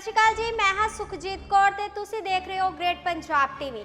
ਸਤਿ ਸ਼੍ਰੀ ਅਕਾਲ ਜੀ, ਮੈਂ ਹਾਂ ਸੁਖਜੀਤ ਕੌਰ ਤੇ ਤੁਸੀਂ ਦੇਖ ਰਹੇ ਹੋ ਗ੍ਰੇਟ ਪੰਜਾਬ ਟੀਵੀ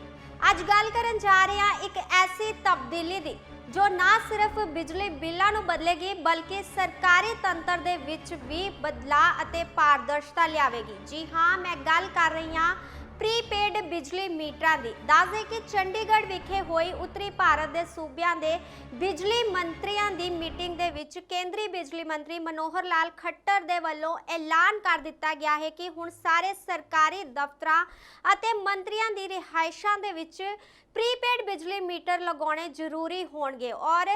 ਅੱਜ ਗੱਲ ਕਰਨ ਜਾ ਰਹੇ ਹਾਂ ਇੱਕ ਐਸੀ ਤਬਦੀਲੀ ਦੀ, ਜੋ ਨਾ ਸਿਰਫ ਬਿਜਲੀ ਬਿੱਲਾਂ ਨੂੰ ਬਦਲੇਗੀ, ਬਲਕਿ ਸਰਕਾਰੀ ਤੰਤਰ ਦੇ ਵਿੱਚ ਵੀ ਬਦਲਾਅ ਅਤੇ ਪਾਰਦਰਸ਼ਤਾ ਲਿਆਵੇਗੀ। ਜੀ ਹਾਂ, ਮੈਂ ਗੱਲ ਕਰ ਰਹੀ ਹਾਂ ਪ੍ਰੀਪੇਡ ਬਿਜਲੀ ਮੀਟਰਾਂ ਦੀ। ਦੱਸਦੇ ਕਿ ਚੰਡੀਗੜ੍ਹ ਵਿਖੇ ਹੋਈ ਉੱਤਰੀ ਭਾਰਤ ਦੇ ਸੂਬਿਆਂ ਦੇ ਬਿਜਲੀ ਮੰਤਰੀਆਂ ਦੀ ਮੀਟਿੰਗ ਦੇ ਵਿੱਚ ਕੇਂਦਰੀ ਬਿਜਲੀ ਮੰਤਰੀ ਮਨੋਹਰ ਲਾਲ ਖੱਟਰ ਦੇ ਵੱਲੋਂ ਐਲਾਨ ਕਰ ਦਿੱਤਾ ਗਿਆ ਹੈ ਕਿ ਹੁਣ ਸਾਰੇ ਸਰਕਾਰੀ ਦਫ਼ਤਰਾਂ ਅਤੇ ਮੰਤਰੀਆਂ ਦੀ ਰਿਹਾਇਸ਼ਾਂ ਦੇ ਵਿੱਚ ਪ੍ਰੀਪੇਡ ਬਿਜਲੀ ਮੀਟਰ ਲਗਾਉਣੇ ਜ਼ਰੂਰੀ ਹੋਣਗੇ ਔਰ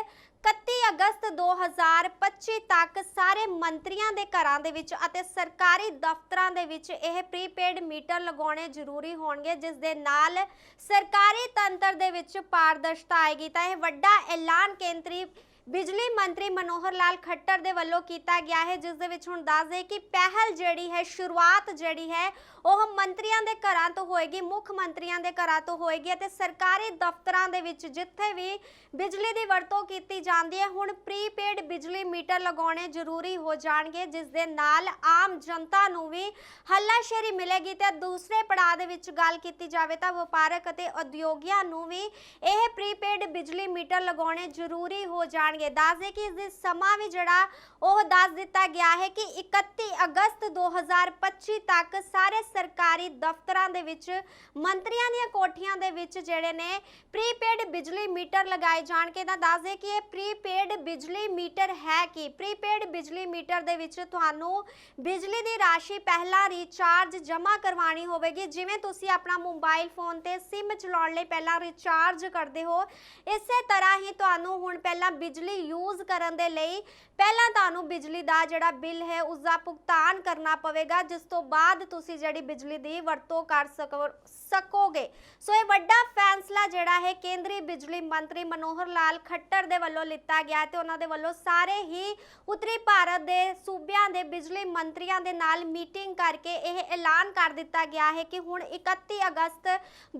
31 ਅਗਸਤ 2025 ਤੱਕ ਸਾਰੇ ਮੰਤਰੀਆਂ ਦੇ ਘਰਾਂ ਦੇ ਵਿੱਚ ਅਤੇ ਸਰਕਾਰੀ ਦਫ਼ਤਰਾਂ ਦੇ ਵਿੱਚ ਇਹ ਪ੍ਰੀਪੇਡ ਮੀਟਰ ਲਗਾਉਣੇ ਜ਼ਰੂਰੀ ਹੋਣਗੇ, ਜਿਸ ਦੇ ਨਾਲ ਸਰਕਾਰੀ ਤੰਤਰ ਦੇ ਵਿੱਚ ਪਾਰਦਰਸ਼ਤਾ ਆਏਗੀ। ਤਾਂ ਇਹ ਵੱਡਾ ਐਲਾਨ ਕੇਂਦਰੀ ਬਿਜਲੀ ਮੰਤਰੀ ਮਨੋਹਰ ਲਾਲ ਖੱਟਰ ਦੇ ਵੱਲੋਂ ਕੀਤਾ ਗਿਆ ਹੈ, ਜਿਸ ਦੇ ਵਿੱਚ ਹੁਣ ਦੱਸ ਦੇ ਕਿ ਪਹਿਲ ਜਿਹੜੀ ਹੈ, ਸ਼ੁਰੂਆਤ ਜਿਹੜੀ ਹੈ, ਉਹ ਮੰਤਰੀਆਂ ਦੇ ਘਰਾਂ ਤੋਂ ਹੋਏਗੀ, ਮੁੱਖ ਮੰਤਰੀਆਂ ਦੇ ਘਰਾਂ ਤੋਂ ਹੋਏਗੀ ਅਤੇ ਸਰਕਾਰੀ ਦਫ਼ਤਰਾਂ ਦੇ ਵਿੱਚ ਜਿੱਥੇ ਵੀ ਬਿਜਲੀ ਦੀ ਵਰਤੋਂ ਕੀਤੀ ਜਾਂਦੀ ਹੈ, ਹੁਣ ਪ੍ਰੀਪੇਡ ਬਿਜਲੀ ਮੀਟਰ ਲਗਾਉਣੇ ਜ਼ਰੂਰੀ ਹੋ ਜਾਣਗੇ, ਜਿਸ ਦੇ ਨਾਲ ਆਮ ਜਨਤਾ ਨੂੰ ਵੀ ਹੱਲਾਸ਼ੇਰੀ ਮਿਲੇਗੀ ਤੇ ਦੂਸਰੇ ਪੜਾਅ ਦੇ ਵਿੱਚ ਗੱਲ ਕੀਤੀ ਜਾਵੇ ਤਾਂ ਵਪਾਰਕ ਅਤੇ ਉਦਯੋਗੀਆਂ ਨੂੰ ਵੀ ਇਹ ਪ੍ਰੀਪੇਡ ਬਿਜਲੀ ਮੀਟਰ ਲਗਾਉਣੇ ਜ਼ਰੂਰੀ ਹੋ ਜਾਣਗੇ। ਦੱਸਦੇ ਕਿ ਇਸ ਦੇ ਸਮਾਂ ਵੀ ਜਿਹੜਾ, ਉਹ ਦੱਸ ਦਿੱਤਾ ਗਿਆ ਹੈ ਕਿ 31 ਅਗਸਤ 2025 ਤੱਕ ਸਾਰੇ ਸਰਕਾਰੀ ਦਫ਼ਤਰਾਂ ਦੇ ਵਿੱਚ, ਮੰਤਰੀਆਂ ਦੀਆਂ ਕੋਠੀਆਂ ਦੇ ਵਿੱਚ ਜਿਹੜੇ ਨੇ, ਪ੍ਰੀਪੇਡ ਬਿਜਲੀ ਮੀਟਰ ਲਗਾਏ ਜਾਣਗੇ। ਤਾਂ ਦੱਸਦੇ ਕਿ ਇਹ ਪ੍ਰੀਪੇਡ ਬਿਜਲੀ ਮੀਟਰ ਹੈ ਕਿ? ਪ੍ਰੀਪੇਡ ਬਿਜਲੀ ਮੀਟਰ ਦੇ ਵਿੱਚ ਤੁਹਾਨੂੰ ਬਿਜਲੀ ਦੀ ਰਾਸ਼ੀ ਪਹਿਲਾਂ ਰੀਚਾਰਜ ਜਮ੍ਹਾਂ ਕਰਵਾਉਣੀ ਹੋਵੇਗੀ। ਜਿਵੇਂ ਤੁਸੀਂ ਆਪਣਾ ਮੋਬਾਈਲ ਫੋਨ ਤੇ SIM ਚਲਾਉਣ ਲਈ ਪਹਿਲਾਂ ਰੀਚਾਰਜ ਕਰਦੇ ਹੋ, ਇਸੇ ਤਰ੍ਹਾਂ ਹੀ ਤੁਹਾਨੂੰ ਹੁਣ ਪਹਿਲਾਂ ਬਿਜਲੀ ਬਿਜਲੀ ਯੂਜ਼ ਕਰਨ ਦੇ ਲਈ ਪਹਿਲਾਂ ਤੁਹਾਨੂੰ ਬਿਜਲੀ ਦਾ ਜਿਹੜਾ ਬਿੱਲ ਹੈ ਉਸ ਦਾ ਭੁਗਤਾਨ ਕਰਨਾ ਪਵੇਗਾ, ਜਿਸ ਤੋਂ ਬਾਅਦ ਤੁਸੀਂ ਜਿਹੜੀ ਬਿਜਲੀ ਦੀ ਵਰਤੋਂ ਕਰ ਸਕੋਗੇ। ਸੋ ਇਹ ਵੱਡਾ ਫੈਸਲਾ ਜਿਹੜਾ ਹੈ ਕੇਂਦਰੀ ਬਿਜਲੀ ਮੰਤਰੀ ਮਨੋਹਰ ਲਾਲ ਖੱਟਰ ਦੇ ਵੱਲੋਂ ਲਿੱਤਾ ਗਿਆ ਤੇ ਉਹਨਾਂ ਦੇ ਵੱਲੋਂ ਸਾਰੇ ਹੀ ਉੱਤਰੀ ਭਾਰਤ ਦੇ ਸੂਬਿਆਂ ਦੇ ਬਿਜਲੀ ਮੰਤਰੀਆਂ ਦੇ ਨਾਲ ਮੀਟਿੰਗ ਕਰਕੇ ਇਹ ਐਲਾਨ ਕਰ ਦਿੱਤਾ ਗਿਆ ਹੈ ਕਿ ਹੁਣ 31 ਅਗਸਤ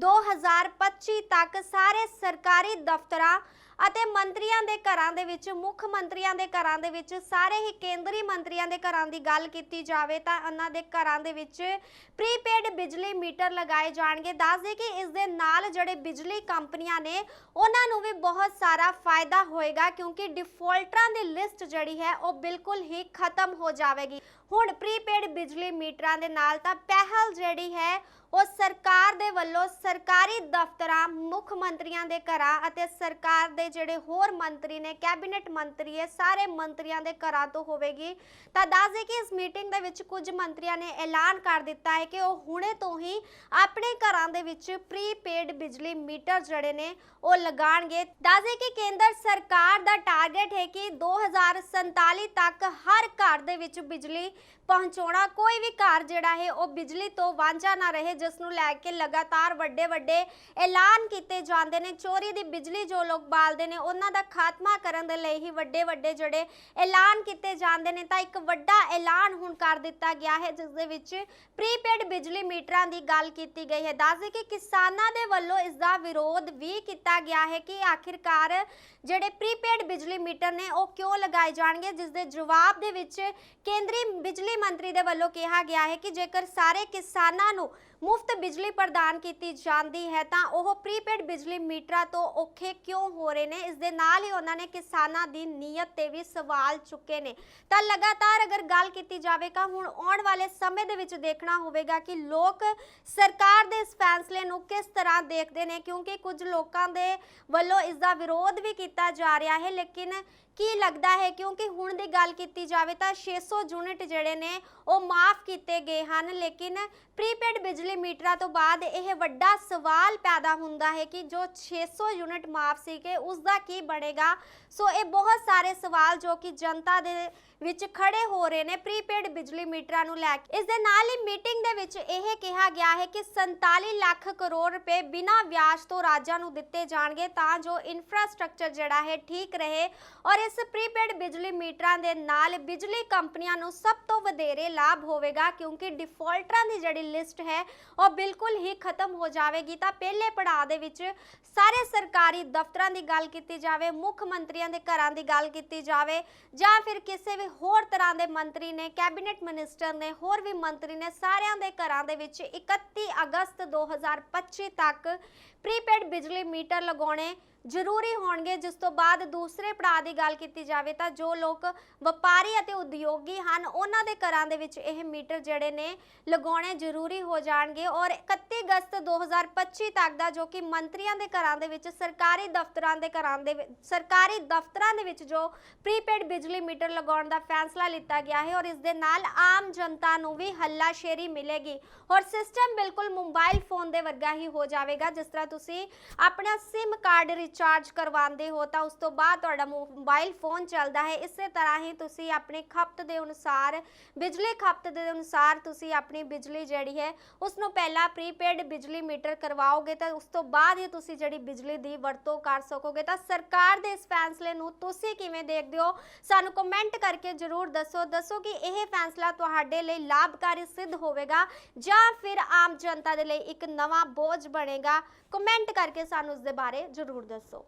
2025 ਤੱਕ ਸਾਰੇ ਸਰਕਾਰੀ ਦਫ਼ਤਰਾਂ ਅਤੇ ਮੰਤਰੀਆਂ ਦੇ ਘਰਾਂ ਦੇ ਵਿੱਚ, ਮੁੱਖ ਮੰਤਰੀਆਂ ਦੇ ਘਰਾਂ ਦੇ ਵਿੱਚ, ਸਾਰੇ ਹੀ ਕੇਂਦਰੀ ਮੰਤਰੀਆਂ ਦੇ ਘਰਾਂ ਦੀ ਗੱਲ ਕੀਤੀ ਜਾਵੇ ਤਾਂ ਉਹਨਾਂ ਦੇ ਘਰਾਂ ਦੇ ਵਿੱਚ ਪ੍ਰੀਪੇਡ ਬਿਜਲੀ ਮੀਟਰ ਲਗਾਏ ਜਾਣਗੇ। ਦੱਸਦੇ ਕਿ ਇਸ ਦੇ ਨਾਲ ਜਿਹੜੇ ਬਿਜਲੀ ਕੰਪਨੀਆਂ ਨੇ, ਉਹਨਾਂ ਨੂੰ ਵੀ ਬਹੁਤ ਸਾਰਾ ਫਾਇਦਾ ਹੋਏਗਾ ਕਿਉਂਕਿ ਡਿਫਾਲਟਰਾਂ ਦੀ ਲਿਸਟ ਜਿਹੜੀ ਹੈ, ਉਹ ਬਿਲਕੁਲ ਹੀ ਖਤਮ ਹੋ ਜਾਵੇਗੀ। ਹੁਣ ਪ੍ਰੀਪੇਡ ਬਿਜਲੀ ਮੀਟਰਾਂ ਦੇ ਨਾਲ ਤਾਂ ਪਹਿਲ ਜਿਹੜੀ ਹੈ ਉਹ ਸਰਕਾਰ ਦੇ ਵੱਲੋਂ ਸਰਕਾਰੀ ਦਫ਼ਤਰਾਂ, ਮੁੱਖ ਮੰਤਰੀਆਂ ਦੇ ਘਰਾਂ ਅਤੇ ਸਰਕਾਰ ਦੇ ਜਿਹੜੇ ਹੋਰ ਮੰਤਰੀ ਨੇ, ਕੈਬਨਿਟ ਮੰਤਰੀ ਹੈ, ਸਾਰੇ ਮੰਤਰੀਆਂ ਦੇ ਘਰਾਂ ਤੋਂ ਹੋਵੇਗੀ। ਤਾਂ ਦੱਸਦੇ ਕਿ ਇਸ ਮੀਟਿੰਗ ਦੇ ਵਿੱਚ ਕੁਝ ਮੰਤਰੀਆਂ ਨੇ ਐਲਾਨ ਕਰ ਦਿੱਤਾ ਹੈ ਕਿ ਉਹ ਹੁਣੇ ਤੋਂ ਹੀ ਆਪਣੇ ਘਰਾਂ ਦੇ ਵਿੱਚ ਪ੍ਰੀਪੇਡ ਬਿਜਲੀ ਮੀਟਰ ਜਿਹੜੇ ਨੇ, ਉਹ ਲਗਾਣਗੇ ਦੱਸਦੇ ਕਿ ਕੇਂਦਰ ਸਰਕਾਰ ਦਾ ਟਾਰਗੇਟ ਹੈ ਕਿ 2047 ਤੱਕ ਹਰ ਘਰ ਦੇ ਵਿੱਚ ਬਿਜਲੀ ਪਹੁੰਚਾਉਣਾ। ਕੋਈ ਵੀ ਘਰ ਜਿਹੜਾ ਹੈ, ਉਹ ਬਿਜਲੀ ਤੋਂ ਵਾਂਝਾ ਨਾ ਰਹੇ ਜਿਸ ਨੂੰ ਲੈ ਕੇ ਲਗਾਤਾਰ ਵੱਡੇ ਵੱਡੇ ਐਲਾਨ ਕੀਤੇ ਜਾਂਦੇ ਨੇ, ਚੋਰੀ ਦੀ ਬਿਜਲੀ ਜੋ ਲੋਕ ਬਾਲਦੇ ਨੇ, ਉਹਨਾਂ ਦਾ ਖਾਤਮਾ ਕਰਨ ਦੇ ਲਈ ਹੀ ਵੱਡੇ ਵੱਡੇ ਜਿਹੜੇ ਐਲਾਨ ਕੀਤੇ ਜਾਂਦੇ ਨੇ, ਤਾਂ ਇੱਕ ਵੱਡਾ ਐਲਾਨ ਹੁਣ ਕਰ ਦਿੱਤਾ ਗਿਆ ਹੈ, ਜਿਸ ਦੇ ਵਿੱਚ ਪ੍ਰੀਪੇਡ ਬਿਜਲੀ ਮੀਟਰਾਂ ਦੀ ਗੱਲ ਕੀਤੀ ਗਈ ਹੈ। ਦੱਸਦੇ ਕਿ ਕਿਸਾਨਾਂ ਦੇ ਵੱਲੋਂ ਇਸ ਦਾ ਵਿਰੋਧ ਵੀ ਕੀਤਾ ਗਿਆ ਹੈ ਕਿ ਆਖਿਰਕਾਰ ਜਿਹੜੇ ਪ੍ਰੀਪੇਡ ਬਿਜਲੀ ਮੀਟਰ ਨੇ, ਉਹ ਕਿਉਂ ਲਗਾਏ ਜਾਣਗੇ, ਜਿਸ ਦੇ ਜਵਾਬ ਦੇ ਵਿੱਚ ਕੇਂਦਰੀ ਬਿਜਲੀ ਮੰਤਰੀ ਦੇ ਵੱਲੋਂ ਕਿਹਾ ਗਿਆ ਹੈ ਕਿ ਜੇਕਰ ਸਾਰੇ ਕਿਸਾਨਾਂ ਨੂੰ ਮੁਫਤ ਬਿਜਲੀ ਪ੍ਰਦਾਨ ਕੀਤੀ ਜਾਂਦੀ ਹੈ, ਤਾਂ ਉਹ ਪ੍ਰੀਪੇਡ ਬਿਜਲੀ ਮੀਟਰਾਂ ਤੋਂ ਔਖੇ ਕਿਉਂ ਹੋ ਰਹੇ ਨੇ? ਇਸ ਦੇ ਨਾਲ ਹੀ ਉਹਨਾਂ ਨੇ ਕਿਸਾਨਾਂ ਦੀ ਨੀਅਤ ਤੇ ਵੀ ਸਵਾਲ ਚੁੱਕੇ ਨੇ। ਤਾਂ ਲਗਾਤਾਰ ਅਗਰ ਗੱਲ ਕੀਤੀ ਜਾਵੇ, ਤਾਂ ਹੁਣ ਆਉਣ ਵਾਲੇ ਸਮੇਂ ਦੇ ਵਿੱਚ ਦੇਖਣਾ ਹੋਵੇਗਾ ਕਿ ਲੋਕ ਸਰਕਾਰ ਦੇ ਇਸ ਫੈਸਲੇ ਨੂੰ ਕਿਸ ਤਰ੍ਹਾਂ ਦੇਖਦੇ ਨੇ, ਕਿਉਂਕਿ ਕੁਝ ਲੋਕਾਂ ਦੇ ਵੱਲੋਂ ਇਸ ਦਾ ਵਿਰੋਧ ਵੀ ਕੀਤਾ ਜਾ ਰਿਹਾ ਹੈ, ਲੇਕਿਨ ਕੀ ਲੱਗਦਾ ਹੈ? ਕਿਉਂਕਿ ਹੁਣ ਦੀ ਗੱਲ ਕੀਤੀ ਜਾਵੇ ਤਾਂ 600 ਯੂਨਿਟ ਜਿਹੜੇ ਨੇ, ਉਹ ਮਾਫ ਕੀਤੇ ਗਏ ਹਨ। ਲੇਕਿਨ ਪ੍ਰੀਪੇਡ ਬਿਜਲੀ ਮੀਟਰਾਂ ਤੋਂ ਬਾਅਦ ਇਹ ਵੱਡਾ ਸਵਾਲ ਪੈਦਾ ਹੁੰਦਾ ਹੈ ਕਿ ਜੋ 600 ਯੂਨਿਟ ਮਾਫ ਸੀਗੇ, ਉਸ ਦਾ ਕੀ ਬਣੇਗਾ? ਸੋ ਇਹ ਬਹੁਤ ਸਾਰੇ ਸਵਾਲ ਜੋ ਕਿ ਜਨਤਾ ਦੇ ਵਿੱਚ ਖੜੇ ਹੋ ਰਹੇ ਨੇ ਪ੍ਰੀਪੇਡ ਬਿਜਲੀ ਮੀਟਰਾਂ ਨੂੰ ਲੈ ਕੇ। ਇਸ ਦੇ ਨਾਲ ਹੀ ਮੀਟਿੰਗ ਦੇ ਵਿੱਚ ਇਹ ਕਿਹਾ ਗਿਆ ਹੈ ਕਿ 47 ਲੱਖ ਕਰੋੜ ਰੁਪਏ ਬਿਨਾਂ ਵਿਆਜ ਤੋਂ ਰਾਜਾਂ ਨੂੰ ਦਿੱਤੇ ਜਾਣਗੇ ਤਾਂ ਜੋ ਇਨਫਰਾਸਟ੍ਰਕਚਰ ਜਿਹੜਾ ਹੈ ਠੀਕ ਰਹੇ। ਔਰ ਇਸ ਪ੍ਰੀਪੇਡ ਬਿਜਲੀ ਮੀਟਰਾਂ ਦੇ ਨਾਲ ਬਿਜਲੀ ਕੰਪਨੀਆਂ ਨੂੰ ਸਭ ਤੋਂ ਵਧੇਰੇ ਲਾਭ ਹੋਵੇਗਾ ਕਿਉਂਕਿ ਡਿਫਾਲਟਰਾਂ ਦੀ ਜਿਹੜੀ ਲਿਸਟ ਹੈ, ਉਹ ਬਿਲਕੁਲ ਹੀ ਖਤਮ ਹੋ ਜਾਵੇਗੀ। ਤਾਂ ਪਹਿਲੇ ਪੜਾਅ ਦੇ ਵਿੱਚ ਸਾਰੇ ਸਰਕਾਰੀ ਦਫ਼ਤਰਾਂ ਦੀ ਗੱਲ ਕੀਤੀ ਜਾਵੇ, ਮੁੱਖ ਮੰਤਰੀਆਂ ਦੇ ਘਰਾਂ ਦੀ ਗੱਲ ਕੀਤੀ ਜਾਵੇ, ਜਾਂ ਫਿਰ ਕਿਸੇ ਵੀ ਹੋਰ ਤਰ੍ਹਾਂ ਦੇ ਮੰਤਰੀ ਨੇ, ਕੈਬਨਿਟ ਮਿਨਿਸਟਰ ਨੇ, ਹੋਰ ਵੀ ਮੰਤਰੀ ਨੇ, ਸਾਰਿਆਂ ਦੇ ਘਰਾਂ ਦੇ ਵਿੱਚ 31 ਅਗਸਤ 2025 ਤੱਕ ਪ੍ਰੀਪੇਡ ਬਿਜਲੀ ਮੀਟਰ ਲਗਾਉਣੇ ਜ਼ਰੂਰੀ ਹੋਣਗੇ। ਜਿਸ ਤੋਂ ਬਾਅਦ ਦੂਸਰੇ ਪੜਾਅ ਦੀ ਗੱਲ ਕੀਤੀ ਜਾਵੇ ਤਾਂ ਜੋ ਲੋਕ ਵਪਾਰੀ ਅਤੇ ਉਦਯੋਗੀ ਹਨ, ਉਹਨਾਂ ਦੇ ਘਰਾਂ ਦੇ ਵਿੱਚ ਇਹ ਮੀਟਰ ਜਿਹੜੇ ਨੇ ਲਗਾਉਣੇ ਜ਼ਰੂਰੀ ਹੋ ਜਾਣਗੇ। ਔਰ 31 ਅਗਸਤ 2025 ਤੱਕ ਦਾ ਜੋ ਕਿ ਮੰਤਰੀਆਂ ਦੇ ਘਰਾਂ ਦੇ ਵਿੱਚ, ਸਰਕਾਰੀ ਦਫ਼ਤਰਾਂ ਦੇ ਘਰਾਂ ਦੇ ਸਰਕਾਰੀ ਦਫ਼ਤਰਾਂ ਦੇ ਵਿੱਚ ਜੋ ਪ੍ਰੀਪੇਡ ਬਿਜਲੀ ਮੀਟਰ ਲਗਾਉਣ ਦਾ ਫੈਸਲਾ ਲਿੱਤਾ ਗਿਆ ਹੈ। ਔਰ ਇਸ ਦੇ ਨਾਲ ਆਮ ਜਨਤਾ ਨੂੰ ਵੀ ਹੱਲਾਸ਼ੇਰੀ ਮਿਲੇਗੀ। ਔਰ ਸਿਸਟਮ ਬਿਲਕੁਲ ਮੋਬਾਈਲ ਫੋਨ ਦੇ ਵਰਗਾ ਹੀ ਹੋ ਜਾਵੇਗਾ। ਜਿਸ ਤਰ੍ਹਾਂ ਤੁਸੀਂ ਆਪਣਾ SIM ਕਾਰਡ ਰਿਚਾਰਜ ਕਰਵਾਉਂਦੇ ਹੋ ਤਾਂ ਉਸ ਤੋਂ ਬਾਅਦ ਤੁਹਾਡਾ ਮੋਬਾਈਲ ਫੋਨ ਚੱਲਦਾ ਹੈ। ਇਸੇ ਤਰ੍ਹਾਂ ਹੀ ਤੁਸੀਂ ਆਪਣੀ ਖਪਤ ਦੇ ਅਨੁਸਾਰ, ਬਿਜਲੀ ਖਪਤ ਦੇ ਅਨੁਸਾਰ ਤੁਸੀਂ ਆਪਣੀ ਬਿਜਲੀ ਜਿਹੜੀ ਹੈ ਉਸ ਨੂੰ ਪਹਿਲਾਂ ਪ੍ਰੀਪੇਡ ਬਿਜਲੀ ਮੀਟਰ ਕਰਵਾਓਗੇ ਤਾਂ ਉਸ ਤੋਂ ਬਾਅਦ ਹੀ ਤੁਸੀਂ ਜਿਹੜੀ ਬਿਜਲੀ ਦੀ ਵਰਤੋਂ ਕਰ ਸਕੋਗੇ। ਤਾਂ ਸਰਕਾਰ ਦੇ ਇਸ ਫੈਸਲੇ ਨੂੰ ਤੁਸੀਂ ਕਿਵੇਂ ਦੇਖਦੇ ਹੋ? ਸਾਨੂੰ ਕਮੈਂਟ ਕਰਕੇ ਜਰੂਰ ਦੱਸੋ। ਦੱਸੋ ਕਿ ਇਹ ਫੈਸਲਾ ਤੁਹਾਡੇ ਲਈ ਲਾਭਕਾਰੀ ਸਿੱਧ ਹੋਵੇਗਾ ਜਾਂ ਫਿਰ ਆਮ ਜਨਤਾ ਦੇ ਲਈ ਇੱਕ ਨਵਾਂ ਬੋਝ ਬਣੇਗਾ? ਕਮੈਂਟ ਕਰਕੇ ਸਾਨੂੰ ਉਸ ਦੇ ਬਾਰੇ ਜਰੂਰ ਦੱਸੋ। vessel